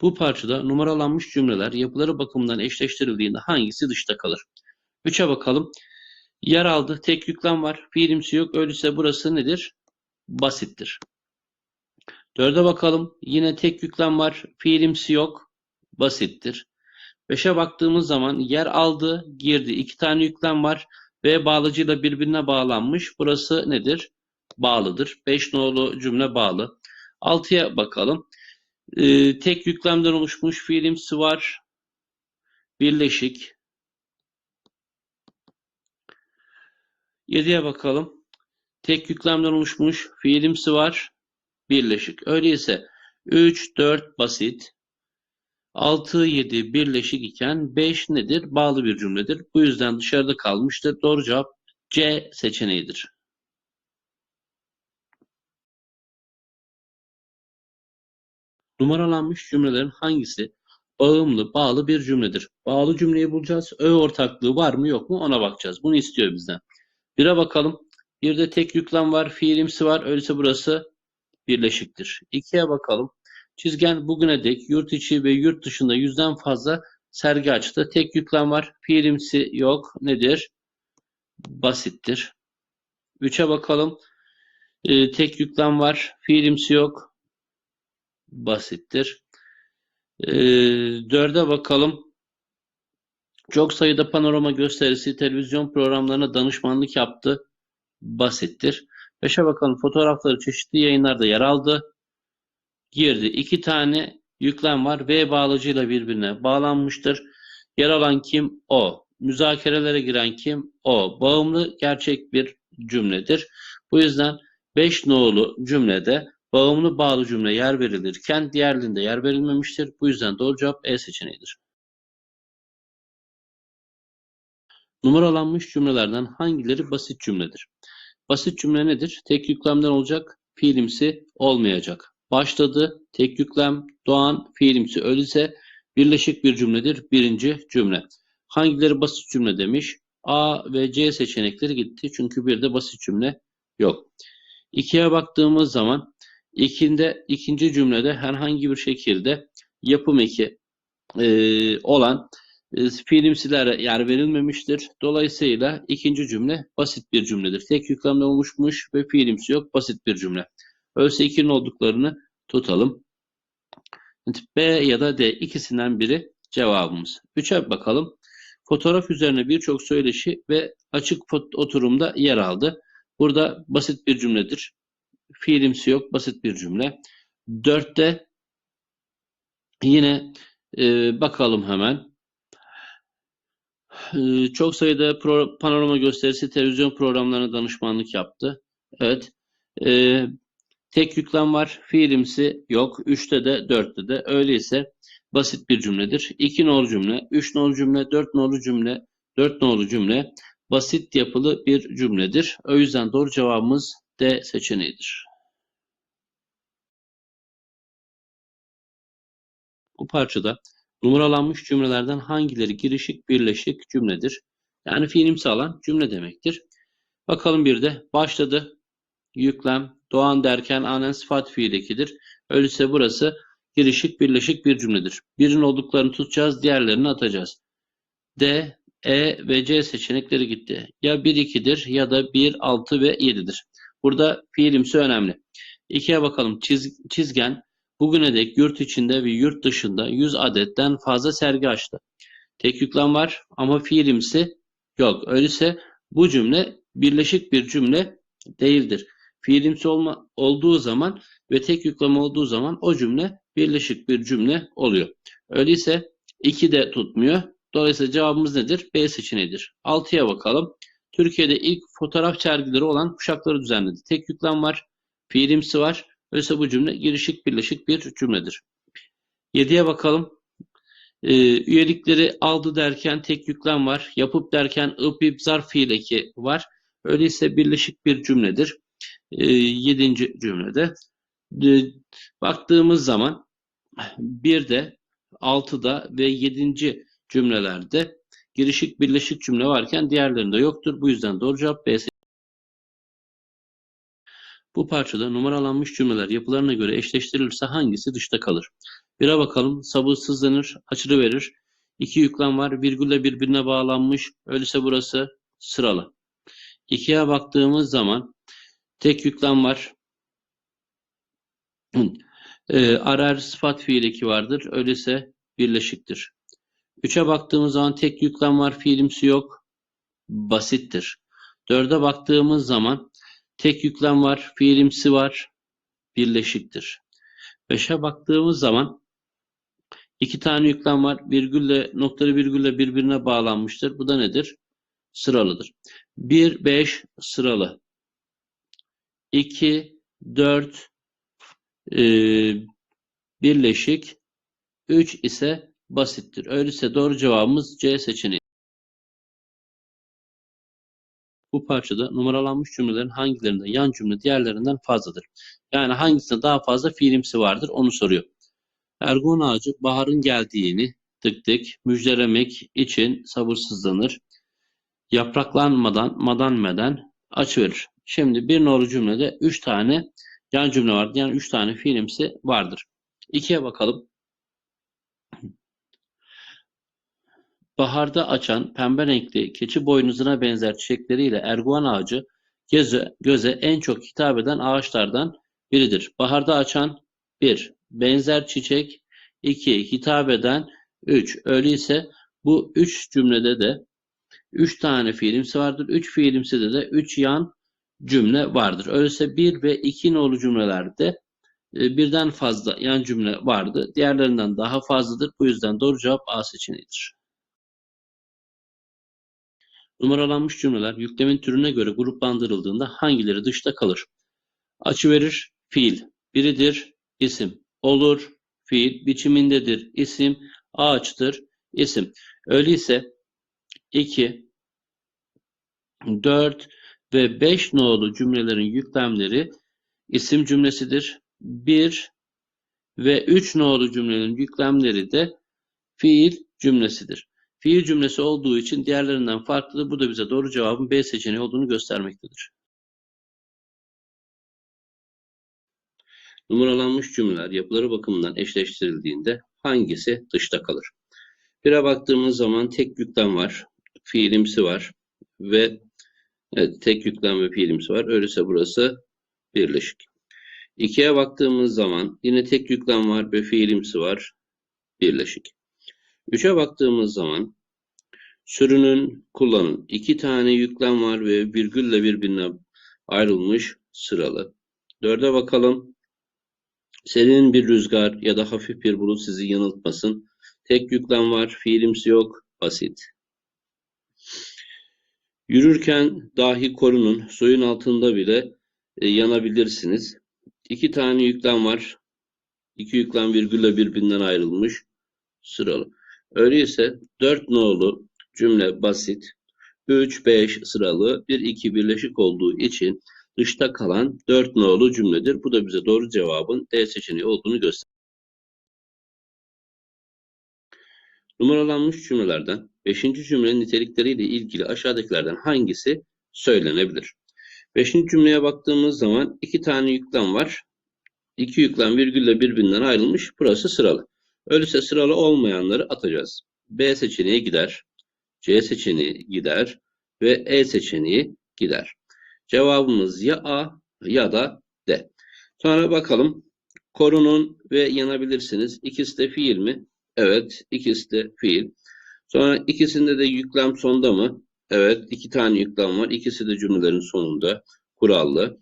Bu parçada numaralanmış cümleler yapıları bakımından eşleştirildiğinde hangisi dışta kalır? 3'e bakalım. Yer aldı. Tek yüklem var. Fiilimsi yok. Öyleyse burası nedir? Basittir. 4'e bakalım. Yine tek yüklem var. Fiilimsi yok. Basittir. 5'e baktığımız zaman yer aldı, girdi. İki tane yüklem var ve bağlacıyla birbirine bağlanmış. Burası nedir? Bağlıdır. 5 nolu cümle bağlı. 6'ya bakalım. Ee, tek yüklemden oluşmuş fiilimsi var. Birleşik. 7'ye bakalım. Tek yüklemden oluşmuş fiilimsi var. Birleşik. Öyleyse 3, 4 basit. 6, 7 birleşik iken 5 nedir? Bağlı bir cümledir. Bu yüzden dışarıda kalmıştır. Doğru cevap C seçeneğidir. Numaralanmış cümlelerin hangisi bağımlı, bağlı bir cümledir? Bağlı cümleyi bulacağız. Ö ortaklığı var mı yok mu ona bakacağız. Bunu istiyor bizden. Bire bakalım. Bir de tek yüklem var, fiilimsi var. Öyleyse burası birleşiktir. İkiye bakalım. Çizgen bugüne dek yurt içi ve yurt dışında yüzden fazla sergi açtı. Tek yüklem var. Fiilimsi yok. Nedir? Basittir. Üçe bakalım. Ee, tek yüklem var. Fiilimsi yok. Basittir. Ee, dörde bakalım. Çok sayıda panorama gösterisi televizyon programlarına danışmanlık yaptı. Basittir. Beşe bakalım. Fotoğrafları çeşitli yayınlarda yer aldı girdi. İki tane yüklem var. V bağlacıyla birbirine bağlanmıştır. Yer alan kim? O. Müzakerelere giren kim? O. Bağımlı gerçek bir cümledir. Bu yüzden 5 nolu cümlede bağımlı bağlı cümle yer verilirken diğerlerinde yer verilmemiştir. Bu yüzden doğru cevap E seçeneğidir. Numaralanmış cümlelerden hangileri basit cümledir? Basit cümle nedir? Tek yüklemden olacak, fiilimsi olmayacak. Başladı, tek yüklem, doğan, fiilimsi öyleyse birleşik bir cümledir. Birinci cümle. Hangileri basit cümle demiş? A ve C seçenekleri gitti. Çünkü bir de basit cümle yok. İkiye baktığımız zaman ikinde, ikinci cümlede herhangi bir şekilde yapım eki e, olan e, fiilimsilere yer verilmemiştir. Dolayısıyla ikinci cümle basit bir cümledir. Tek yüklemde oluşmuş ve fiilimsi yok. Basit bir cümle. Öyleyse 2'nin olduklarını tutalım. B ya da D ikisinden biri cevabımız. 3'e bakalım. Fotoğraf üzerine birçok söyleşi ve açık oturumda yer aldı. Burada basit bir cümledir. Fiilimsi yok, basit bir cümle. 4'te yine e, bakalım hemen. E, çok sayıda pro, panorama gösterisi televizyon programlarına danışmanlık yaptı. Evet. E, Tek yüklem var. Fiilimsi yok. 3'te de 4'te de. Öyleyse basit bir cümledir. 2 nolu cümle, 3 nolu cümle, 4 nolu cümle, 4 nolu cümle basit yapılı bir cümledir. O yüzden doğru cevabımız D seçeneğidir. Bu parçada numaralanmış cümlelerden hangileri girişik birleşik cümledir? Yani fiilimsi alan cümle demektir. Bakalım bir de başladı yüklem, doğan derken anen sıfat fiil. Öyleyse burası girişik birleşik bir cümledir. Birin olduklarını tutacağız, diğerlerini atacağız. D, E ve C seçenekleri gitti. Ya 1-2'dir ya da 1, 6 ve 7'dir. Burada fiilimsi önemli. 2'ye bakalım. Çiz, çizgen bugüne dek yurt içinde ve yurt dışında 100 adetten fazla sergi açtı. Tek yüklem var ama fiilimsi yok. Öyleyse bu cümle birleşik bir cümle değildir fiilimsi olma, olduğu zaman ve tek yükleme olduğu zaman o cümle birleşik bir cümle oluyor. Öyleyse 2 de tutmuyor. Dolayısıyla cevabımız nedir? B seçeneğidir. 6'ya bakalım. Türkiye'de ilk fotoğraf sergileri olan kuşakları düzenledi. Tek yüklem var. Fiilimsi var. Öyleyse bu cümle girişik birleşik bir cümledir. 7'ye bakalım. Ee, üyelikleri aldı derken tek yüklem var. Yapıp derken ıp zarf fiil var. Öyleyse birleşik bir cümledir. 7. Ee, cümlede. Ee, baktığımız zaman bir de 6'da ve 7. cümlelerde girişik birleşik cümle varken diğerlerinde yoktur. Bu yüzden doğru cevap B bu parçada numaralanmış cümleler yapılarına göre eşleştirilirse hangisi dışta kalır? 1'e bakalım. Sabırsızlanır, açılı verir. İki yüklem var. Virgülle birbirine bağlanmış. Öyleyse burası sıralı. 2'ye baktığımız zaman tek yüklem var. E, arar sıfat fiil eki vardır. Öyleyse birleşiktir. 3'e baktığımız zaman tek yüklem var. Fiilimsi yok. Basittir. 4'e baktığımız zaman tek yüklem var. Fiilimsi var. Birleşiktir. 5'e baktığımız zaman iki tane yüklem var. Virgülle, noktalı virgülle birbirine bağlanmıştır. Bu da nedir? Sıralıdır. 1, 5 sıralı. 2, 4 e, birleşik. 3 ise basittir. Öyleyse doğru cevabımız C seçeneği. Bu parçada numaralanmış cümlelerin hangilerinde yan cümle diğerlerinden fazladır? Yani hangisinde daha fazla fiilimsi vardır onu soruyor. Ergun ağacı baharın geldiğini tık tık müjdelemek için sabırsızlanır. Yapraklanmadan madanmeden açıverir. Şimdi bir nolu cümlede 3 tane yan cümle vardır. Yani 3 tane fiilimsi vardır. 2'ye bakalım. Baharda açan pembe renkli keçi boynuzuna benzer çiçekleriyle erguvan ağacı göze, göze en çok hitap eden ağaçlardan biridir. Baharda açan 1. Benzer çiçek 2. Hitap eden 3. Öyleyse bu 3 cümlede de 3 tane fiilimsi vardır. 3 fiilimside de 3 yan cümle vardır. Öyleyse 1 ve 2 nolu cümlelerde e, birden fazla yan cümle vardı. Diğerlerinden daha fazladır. Bu yüzden doğru cevap A seçeneğidir. Numaralanmış cümleler yüklemin türüne göre gruplandırıldığında hangileri dışta kalır? Açı verir, fiil. Biridir, isim. Olur, fiil. Biçimindedir, isim. Ağaçtır, isim. Öyleyse 2, 4 ve 5 nolu cümlelerin yüklemleri isim cümlesidir. 1 ve 3 nolu cümlenin yüklemleri de fiil cümlesidir. Fiil cümlesi olduğu için diğerlerinden farklıdır. Bu da bize doğru cevabın B seçeneği olduğunu göstermektedir. Numaralanmış cümleler yapıları bakımından eşleştirildiğinde hangisi dışta kalır? Bire baktığımız zaman tek yüklem var, fiilimsi var ve evet, tek yüklem ve fiilimsi var. Öyleyse burası birleşik. İkiye baktığımız zaman yine tek yüklem var ve fiilimsi var, birleşik. Üçe baktığımız zaman sürünün kullanın. iki tane yüklem var ve virgülle birbirine ayrılmış sıralı. Dörde bakalım. Serin bir rüzgar ya da hafif bir bulut sizi yanıltmasın. Tek yüklem var, fiilimsi yok, basit. Yürürken dahi korunun, suyun altında bile e, yanabilirsiniz. İki tane yüklem var. İki yüklem virgülle birbirinden ayrılmış sıralı. Öyleyse 4 nolu cümle basit. 3, 5 sıralı, 1, 2 birleşik olduğu için dışta kalan 4 nolu cümledir. Bu da bize doğru cevabın D seçeneği olduğunu gösterir. Numaralanmış cümlelerden 5. cümlenin nitelikleriyle ilgili aşağıdakilerden hangisi söylenebilir? 5. cümleye baktığımız zaman iki tane yüklem var. İki yüklem virgülle birbirinden ayrılmış. Burası sıralı. Öyleyse sıralı olmayanları atacağız. B seçeneği gider. C seçeneği gider. Ve E seçeneği gider. Cevabımız ya A ya da D. Sonra bakalım. Korunun ve yanabilirsiniz. İkisi de fiil mi? Evet. ikisi de fiil. Sonra ikisinde de yüklem sonda mı? Evet. iki tane yüklem var. İkisi de cümlelerin sonunda. Kurallı.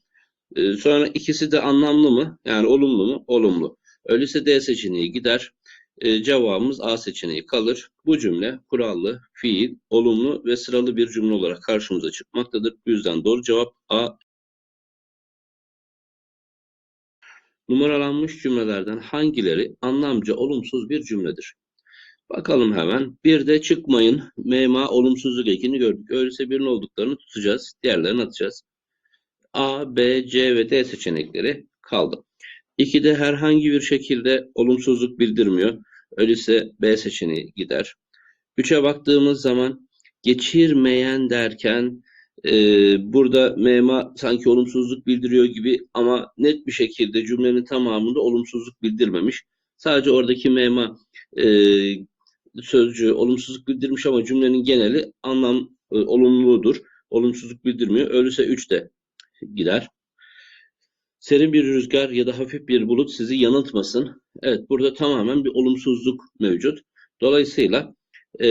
Ee, sonra ikisi de anlamlı mı? Yani olumlu mu? Olumlu. Öyleyse D seçeneği gider. E, cevabımız A seçeneği kalır. Bu cümle kurallı, fiil, olumlu ve sıralı bir cümle olarak karşımıza çıkmaktadır. Bu yüzden doğru cevap A. Numaralanmış cümlelerden hangileri anlamca olumsuz bir cümledir? Bakalım hemen. Bir de çıkmayın. Mema olumsuzluk ekini gördük. Öyleyse birinin olduklarını tutacağız. Diğerlerini atacağız. A, B, C ve D seçenekleri kaldı. İkide herhangi bir şekilde olumsuzluk bildirmiyor. Öyleyse B seçeneği gider. 3'e baktığımız zaman geçirmeyen derken e, burada mema sanki olumsuzluk bildiriyor gibi ama net bir şekilde cümlenin tamamında olumsuzluk bildirmemiş. Sadece oradaki mema e, sözcüğü olumsuzluk bildirmiş ama cümlenin geneli anlam e, olumludur. Olumsuzluk bildirmiyor. Ölüse 3 de gider. Serin bir rüzgar ya da hafif bir bulut sizi yanıltmasın. Evet burada tamamen bir olumsuzluk mevcut. Dolayısıyla e,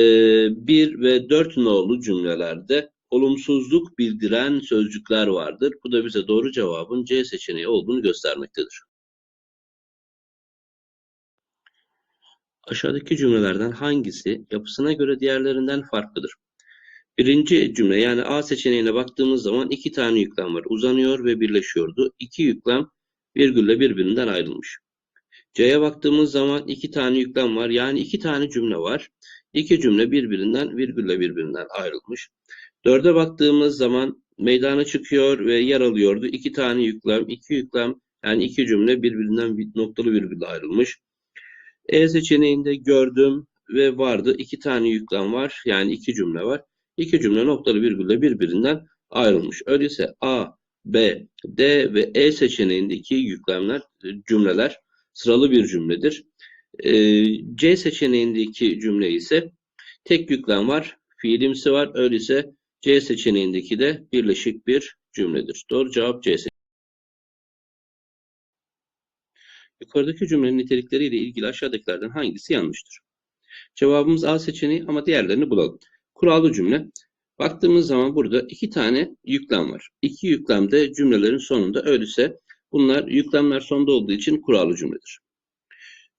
1 ve 4 nolu cümlelerde olumsuzluk bildiren sözcükler vardır. Bu da bize doğru cevabın C seçeneği olduğunu göstermektedir. Aşağıdaki cümlelerden hangisi yapısına göre diğerlerinden farklıdır? Birinci cümle yani A seçeneğine baktığımız zaman iki tane yüklem var. Uzanıyor ve birleşiyordu. İki yüklem virgülle birbirinden ayrılmış. C'ye baktığımız zaman iki tane yüklem var. Yani iki tane cümle var. İki cümle birbirinden virgülle birbirinden ayrılmış. Dörde baktığımız zaman meydana çıkıyor ve yer alıyordu. İki tane yüklem, iki yüklem yani iki cümle birbirinden bir noktalı virgülle ayrılmış. E seçeneğinde gördüm ve vardı. İki tane yüklem var. Yani iki cümle var. İki cümle noktalı virgülle birbirinden ayrılmış. Öyleyse A, B, D ve E seçeneğindeki yüklemler, cümleler sıralı bir cümledir. Ee, C seçeneğindeki cümle ise tek yüklem var, fiilimsi var. Öyleyse C seçeneğindeki de birleşik bir cümledir. Doğru cevap C seçeneği. Yukarıdaki cümlenin nitelikleriyle ilgili aşağıdakilerden hangisi yanlıştır? Cevabımız A seçeneği ama diğerlerini bulalım. Kurallı cümle. Baktığımız zaman burada iki tane yüklem var. İki yüklem de cümlelerin sonunda öyleyse bunlar yüklemler sonda olduğu için kurallı cümledir.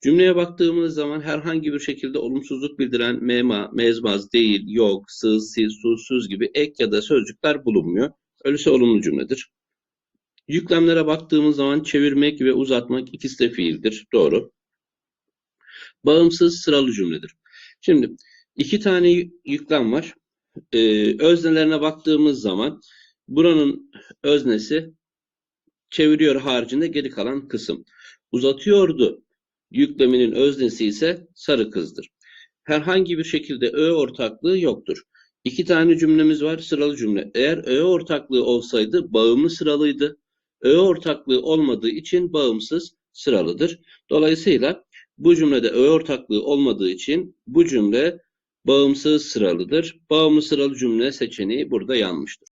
Cümleye baktığımız zaman herhangi bir şekilde olumsuzluk bildiren mema, mezmaz, değil, yok, sız, siz, susuz gibi ek ya da sözcükler bulunmuyor. Öyleyse olumlu cümledir. Yüklemlere baktığımız zaman çevirmek ve uzatmak ikisi de fiildir. Doğru. Bağımsız sıralı cümledir. Şimdi iki tane yüklem var. Ee, öznelerine baktığımız zaman buranın öznesi çeviriyor haricinde geri kalan kısım. Uzatıyordu yükleminin öznesi ise sarı kızdır. Herhangi bir şekilde ö ortaklığı yoktur. İki tane cümlemiz var sıralı cümle. Eğer ö ortaklığı olsaydı bağımlı sıralıydı. Ö ortaklığı olmadığı için bağımsız sıralıdır. Dolayısıyla bu cümlede ö ortaklığı olmadığı için bu cümle bağımsız sıralıdır. Bağımlı sıralı cümle seçeneği burada yanlıştır.